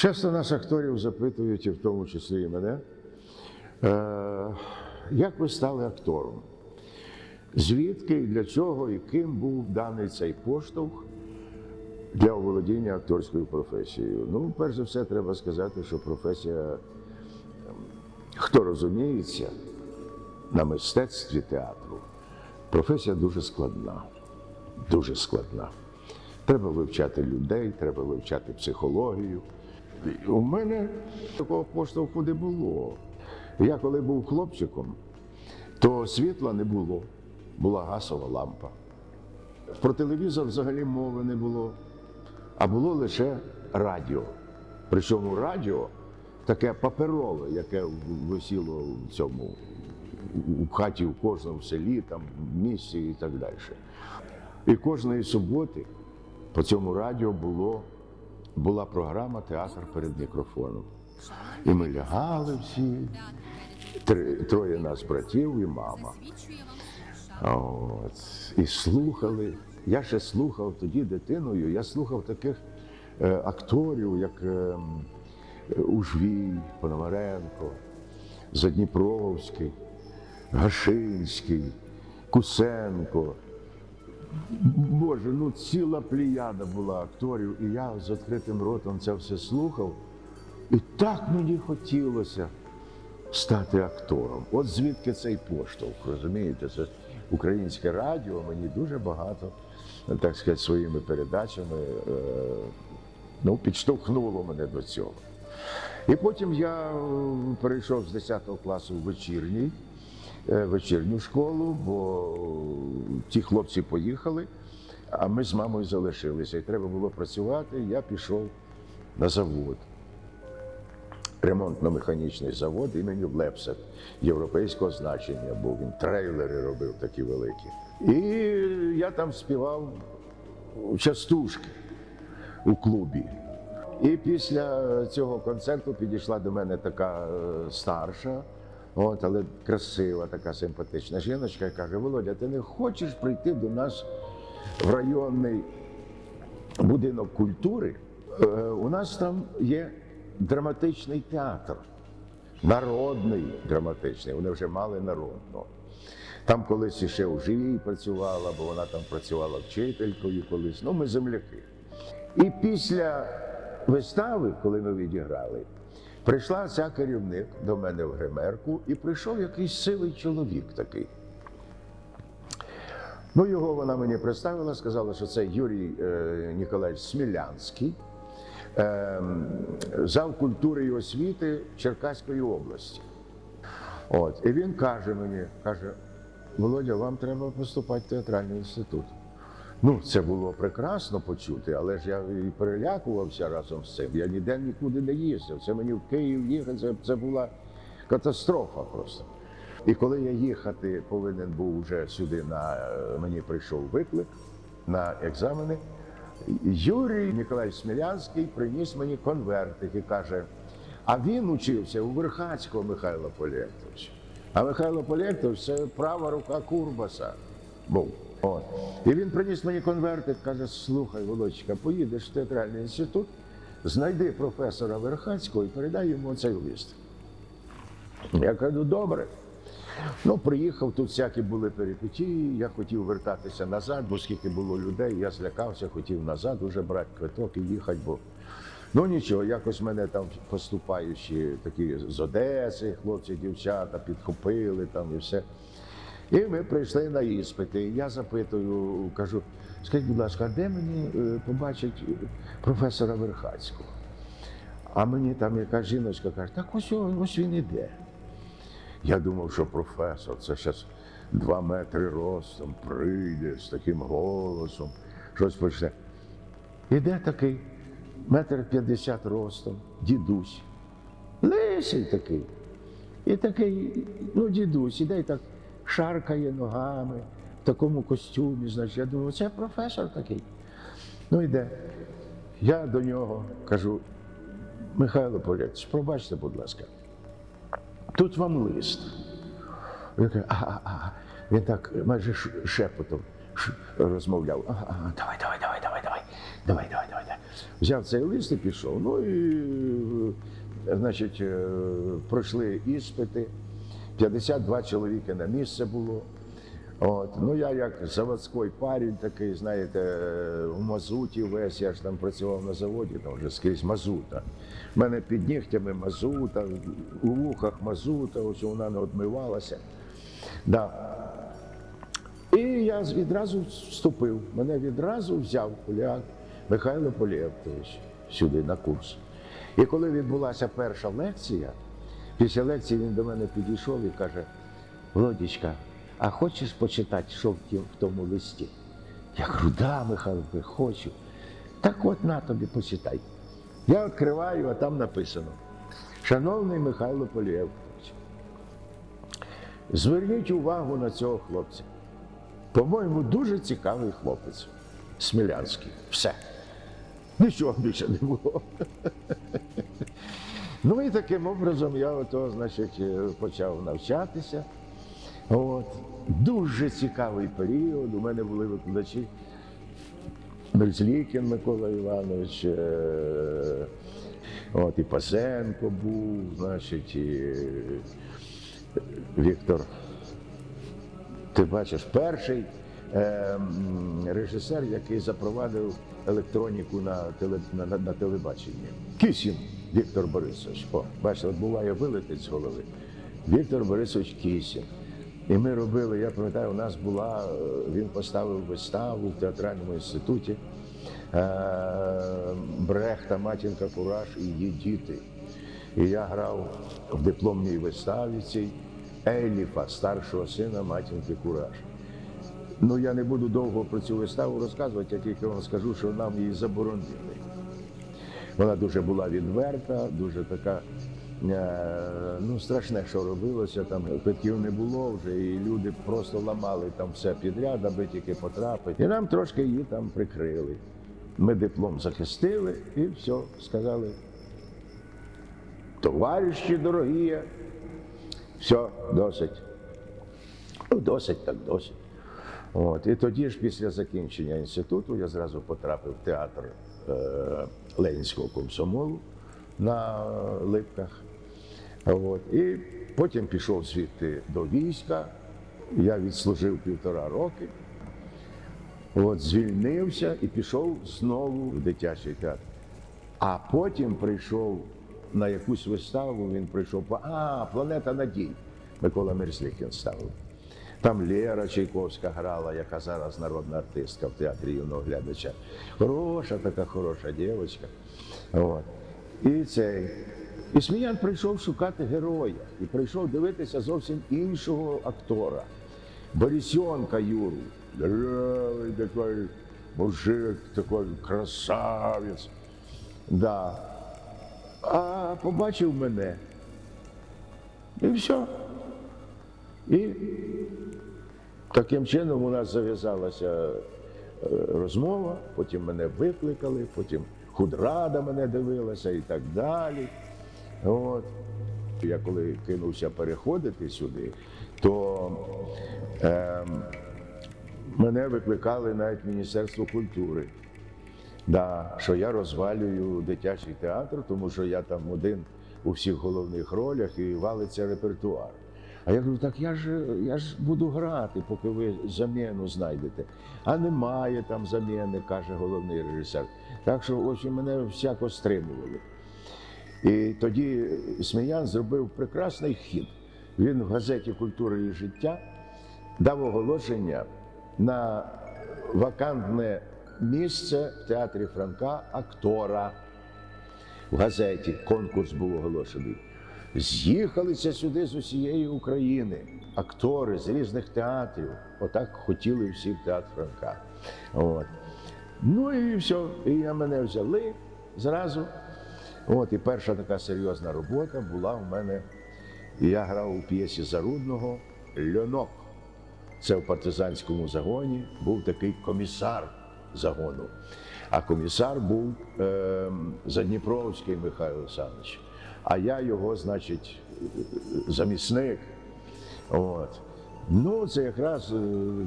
Часто нас акторів запитують, і в тому числі і мене, е, як ви стали актором? Звідки, і для чого і ким був даний цей поштовх для оволодіння акторською професією? Ну, перш за все, треба сказати, що професія, ем, хто розуміється на мистецтві театру, професія дуже складна. Дуже складна. Треба вивчати людей, треба вивчати психологію. У мене такого поштовху не було. Я коли був хлопчиком, то світла не було, була газова лампа. Про телевізор взагалі мови не було, а було лише радіо. Причому радіо таке паперове, яке висіло в цьому у хаті у кожному селі, там, в місті і так далі. І кожної суботи по цьому радіо було, була програма Театр перед мікрофоном. І ми лягали всі, три, троє нас братів і мама. От, і слухали. Я ще слухав тоді дитиною, я слухав таких е, акторів, як е, Ужвій, Пономаренко, Задніпровський, Гашинський, Кусенко. Боже, ну ціла плеяда була акторів, і я з відкритим ротом це все слухав. І так мені хотілося стати актором. От звідки цей поштовх, розумієте? Це українське радіо мені дуже багато, так сказати, своїми передачами е, ну, підштовхнуло мене до цього. І потім я е, перейшов з 10 класу в вечірній, вечірню школу, бо ті хлопці поїхали, а ми з мамою залишилися. І треба було працювати. Я пішов на завод. Ремонтно-механічний завод імені Лепсет європейського значення був. Він трейлери робив такі великі. І я там співав частушки у клубі. І після цього концерту підійшла до мене така е, старша, от, але красива, така симпатична жіночка, каже: Володя, ти не хочеш прийти до нас в районний будинок культури? Е, У нас там є драматичний театр, народний драматичний. Вони вже мали народного. Там колись іще у живій працювала, бо вона там працювала вчителькою колись. Ну, ми земляки. І після вистави, коли ми відіграли, прийшла ця керівник до мене в гримерку і прийшов якийсь сивий чоловік такий. Ну, його вона мені представила, сказала, що це Юрій е, Ніколаєвич Смілянський, е, зал культури і освіти Черкаської області. От, і він каже мені, каже, Володя, вам треба поступати в театральний інститут. Ну, це було прекрасно почути, але ж я і перелякувався разом з цим. Я ніде нікуди не їздив. Це мені в Київ їхати, це, це була катастрофа просто. І коли я їхати повинен був вже сюди, на е, мені прийшов виклик на екзамени. Юрій Ніколаєвич Смілянський приніс мені конвертик і каже: а він учився у Верхацького Михайла Полєктовича. А Михайло Полєктович – це права рука Курбаса був. От. І він приніс мені конвертик, каже: слухай, Володька, поїдеш в театральний інститут, знайди професора Верхацького і передай йому цей лист. Я кажу, добре. Ну, приїхав, тут всякі були перипетії, я хотів вертатися назад, бо скільки було людей, я злякався, хотів назад уже брати квиток і їхати, бо ну нічого, якось мене там поступаючі такі з Одеси, хлопці, дівчата підхопили там і все. І ми прийшли на іспити. Я запитую, кажу, скажіть, будь ласка, а де мені е, побачить професора Верхацького? А мені там якась жіночка каже, так ось, ось він іде. Я думав, що професор це зараз два метри ростом прийде з таким голосом, щось почне. Іде такий метр п'ятдесят ростом, дідусь. Лисий такий. І такий, ну, дідусь, іде і так шаркає ногами в такому костюмі. Значить, я думаю, це професор такий. Ну йде. Я до нього кажу, Михайло Полєць, пробачте, будь ласка. Тут вам лист. Він каже, а, а, а. Він так майже шепотом розмовляв. А, а, давай, давай, давай, давай, давай, давай, давай, давай. Взяв цей лист і пішов. Ну і, значить, е, пройшли іспити. 52 чоловіки на місце було. От. Ну, я як заводський парень такий, знаєте, е, в мазуті весь, я ж там працював на заводі, там вже скрізь мазута. У мене під нігтями мазута, у вухах мазута, ось вона не одмивалася. Да. І я відразу вступив. Мене відразу взяв поляк Михайло Полєвтович сюди на курс. І коли відбулася перша лекція, після лекції він до мене підійшов і каже: Володічка, а хочеш почитати, що в тому листі? Я кажу, да, Михайло, хочу. Так от на тобі почитай. Я відкриваю, а там написано: Шановний Михайло Полєвтович, зверніть увагу на цього хлопця. По-моєму, дуже цікавий хлопець. Смілянський. Все. Нічого більше не було. Ну і таким образом я ото, значить, е, почав навчатися. От. Дуже цікавий період. У мене були викладачі. Мерзлікін Микола Іванович, е, от, і Пасенко був, значить, і Віктор ти бачиш, перший е, режисер, який запровадив електроніку на, теле, на, на телебаченні. Кісін Віктор Борисович. О, бачите, от буває вилетить з голови. Віктор Борисович Кісін. І ми робили, я пам'ятаю, у нас була, е, він поставив виставу в театральному інституті е, Брехта, Матінка Кураж і її діти. І я грав в дипломній виставі цій Ейліфа, старшого сина матінки Кураж. Ну, я не буду довго про цю виставу розказувати, я тільки вам скажу, що нам її заборонили. Вона дуже була відверта, дуже така. е, Ну, страшне, що робилося, там квитків не було вже, і люди просто ламали там все підряд, аби тільки потрапити. І нам трошки її там прикрили. Ми диплом захистили і все, сказали. Товариші дорогі, все, досить. Ну, досить, так досить. От. І тоді ж, після закінчення інституту, я зразу потрапив в театр е, Ленінського комсомолу на Липках. От. І потім пішов звідти до війська. Я відслужив півтора роки. От, звільнився і пішов знову в дитячий театр. А потім прийшов на якусь виставу, він прийшов по А, Планета Надій. Микола Мерзлікін ставив. Там Лера Чайковська грала, яка зараз народна артистка в театрі юного глядача. Хороша, така хороша дівчинка. От. І цей. І Сміян прийшов шукати героя і прийшов дивитися зовсім іншого актора. Борисенка Юру. Здоровий такий мужик, такий красавець. Да. А побачив мене. І все. І таким чином у нас зав'язалася е, розмова, потім мене викликали, потім худрада мене дивилася і так далі. От. Я коли кинувся переходити сюди, то ем, мене викликали навіть Міністерство культури. Да, що я розвалюю дитячий театр, тому що я там один у всіх головних ролях і валиться репертуар. А я кажу, так я ж, я ж буду грати, поки ви заміну знайдете. А немає там заміни, каже головний режисер. Так що ось мене всяко стримували. І тоді Сміян зробив прекрасний хід. Він в газеті Культура і життя дав оголошення на вакантне місце в театрі Франка актора. В газеті конкурс був оголошений. З'їхалися сюди з усієї України актори з різних театрів. Отак хотіли всі театр Франка. От. Ну і все. І мене взяли зразу. От, і перша така серйозна робота була в мене. Я грав у п'єсі Зарудного Льонок. Це в партизанському загоні був такий комісар загону. А комісар був е, Задніпровський Михайло Олександрович. А я його, значить, замісник. От. Ну, це якраз е,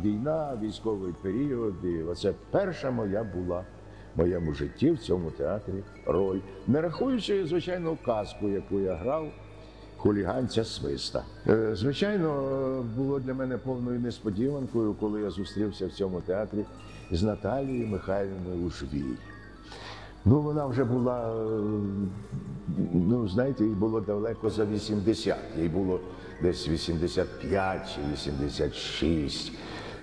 війна, військовий період. І оце перша моя була в моєму житті в цьому театрі роль. Не рахуючи, звичайно, казку, яку я грав. Хуліганця свиста. Е, Звичайно, було для мене повною несподіванкою, коли я зустрівся в цьому театрі з Наталією Михайлівною Ужвій. Ну, вона вже була, е, ну, знаєте, їй було далеко за 80. Їй було десь 85 чи 86.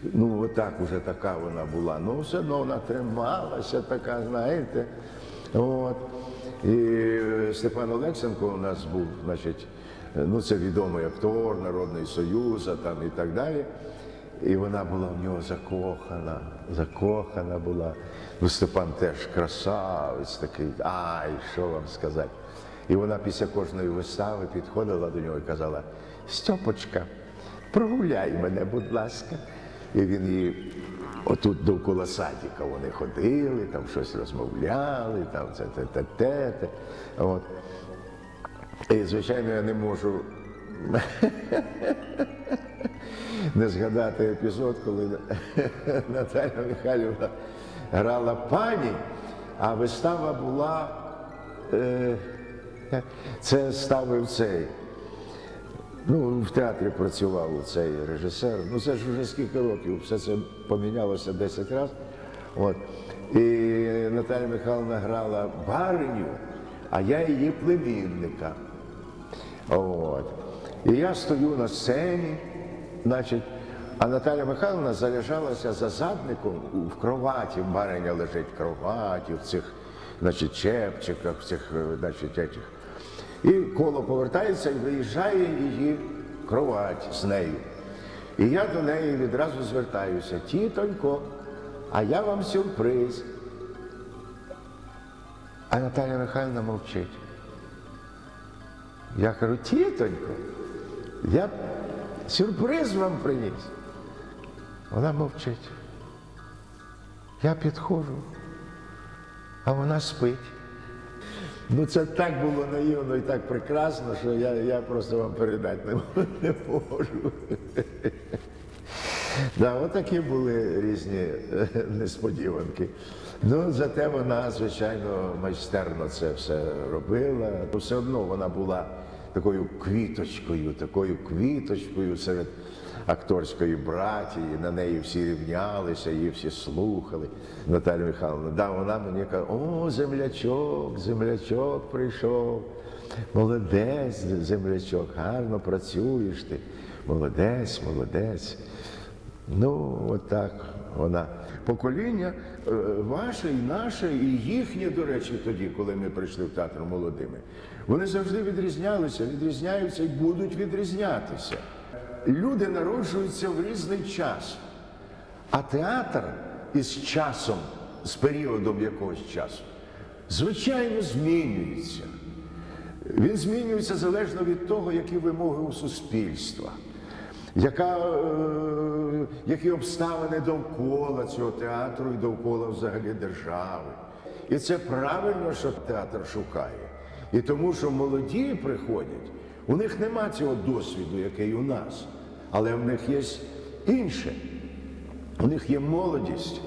Ну, отак уже така вона була. Ну, все одно вона трималася, така, знаєте. От. І Степан Олексенко у нас був, значить, ну це відомий актор Народний Союз там і так далі. І вона була в нього закохана, закохана була. Ну, Степан теж красавець такий, ай, що вам сказати. І вона після кожної вистави підходила до нього і казала: Стьопочка, прогуляй мене, будь ласка. І він її отут довкола садіка вони ходили, там щось розмовляли, там це те те те. те. От. І, звичайно, я не можу не згадати епізод, коли Наталя Михайлівна грала пані, а вистава була. Е, це ставив цей. Ну, в театрі працював цей режисер. Ну це ж вже скільки років, все це помінялося 10 разів. І Наталя Михайловна грала бариню, а я її племінника. От. І я стою на сцені, значить, а Наталя Михайловна заряджалася за задником в кроваті, бариня лежить в кроваті, в цих значить, чепчиках, в цих е, значить, етих. І коло повертається і виїжджає її кровать з нею. І я до неї відразу звертаюся, тітонько, а я вам сюрприз. А Наталя Михайловна мовчить. Я кажу, тітонько, я сюрприз вам приніс. Вона мовчить. Я підходжу, а вона спить. Ну це так було наївно і так прекрасно, що я, я просто вам передати не, можу. Да, отакі були різні е, несподіванки. Ну, зате вона, звичайно, майстерно це все робила. Все одно вона була такою квіточкою, такою квіточкою серед акторської братії. На неї всі рівнялися, її всі слухали. Наталя Михайловна, да, вона мені каже, о, землячок, землячок прийшов. Молодець, землячок, гарно працюєш ти. Молодець, молодець. Ну, отак вона. Покоління е, ваше і наше, і їхнє, до речі, тоді, коли ми прийшли в театр молодими, вони завжди відрізнялися, відрізняються і будуть відрізнятися. Люди народжуються в різний час, а театр із часом, з періодом якогось часу, звичайно, змінюється. Він змінюється залежно від того, які вимоги у суспільства, яка, е, які обставини довкола цього театру і довкола взагалі держави. І це правильно, що театр шукає. І тому, що молоді приходять, у них нема цього досвіду, який у нас, але в них є інше. У них є молодість,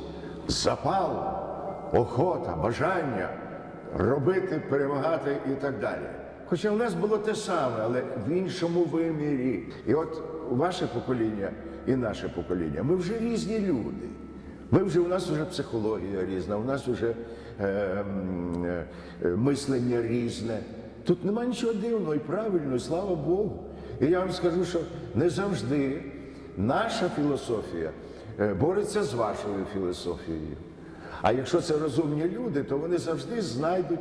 запал, охота, бажання робити, перемагати і так далі. Хоча в нас було те саме, але в іншому вимірі. І от ваше покоління і наше покоління, ми вже різні люди. Ми вже у нас вже психологія різна, у нас вже е, е, мислення різне. Тут нема нічого дивного і правильного, і слава Богу. І я вам скажу, що не завжди наша філософія е, бореться з вашою філософією. А якщо це розумні люди, то вони завжди знайдуть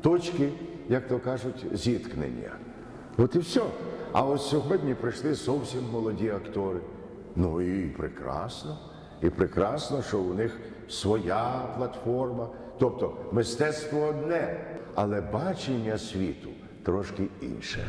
точки, як то кажуть, зіткнення. От і все. А ось сьогодні прийшли зовсім молоді актори. Ну і прекрасно. І прекрасно, що у них своя платформа. Тобто мистецтво одне, але бачення світу трошки інше.